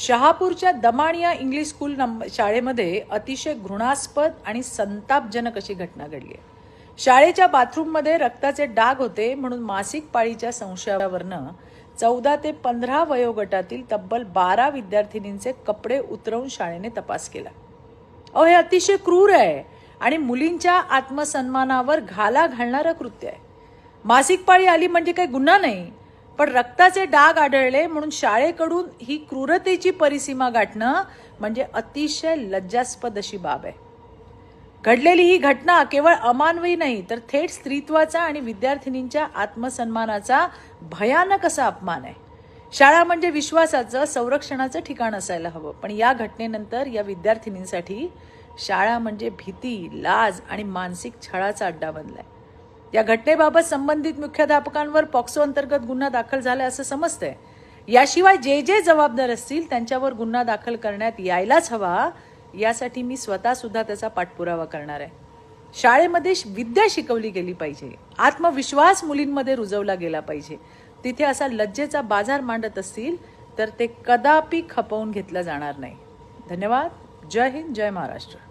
शहापूरच्या दमाणिया English school नंब शाळेमध्ये अतिशय घृणास्पद आणि संतापजनक अशी घटना घडली आहे. शाळेच्या बाथरूममध्ये रक्ताचे डाग होते म्हणून मासिक पाळीच्या संशयावरनं चौदा ते पंधरा वयोगटातील तब्बल बारा विद्यार्थिनींचे कपडे उतरवून शाळेने तपास केला. अहो हे अतिशय क्रूर आहे आणि मुलींच्या आत्मसन्मानावर घाला घालणारं कृत्य आहे. मासिक पाळी आली म्हणजे काही गुन्हा नाही. पण रक्ताचे डाग आढळले म्हणून शाळेकडून ही क्रूरतेची परिसीमा गाठणं म्हणजे अतिशय लज्जास्पद अशी बाब आहे. घडलेली ही घटना केवळ अमानवी नाही तर थेट स्त्रीत्वाचा आणि विद्यार्थिनींच्या आत्मसन्मानाचा भयानक असा अपमान आहे. शाळा म्हणजे विश्वासाचं संरक्षणाचं ठिकाण असायला हवं. पण या घटनेनंतर या विद्यार्थिनींसाठी शाळा म्हणजे भीती लाज आणि मानसिक छळाचा अड्डा बनलाय. या घटनेबाबत संबंधित मुख्याध्यापकांवर पॉक्सो अंतर्गत गुन्हा दाखल झाला असं समजतंय. याशिवाय जे जे जबाबदार असतील त्यांच्यावर गुन्हा दाखल करण्यात यायलाच हवा यासाठी मी स्वतः सुद्धा त्याचा पाठपुरावा करणार आहे. शाळेमध्ये विद्या शिकवली गेली पाहिजे. आत्मविश्वास मुलींमध्ये रुजवला गेला पाहिजे. तिथे असा लज्जेचा बाजार मांडत असतील तर ते कदापि खपवून घेतलं जाणार नाही. धन्यवाद. जय हिंद जय महाराष्ट्र.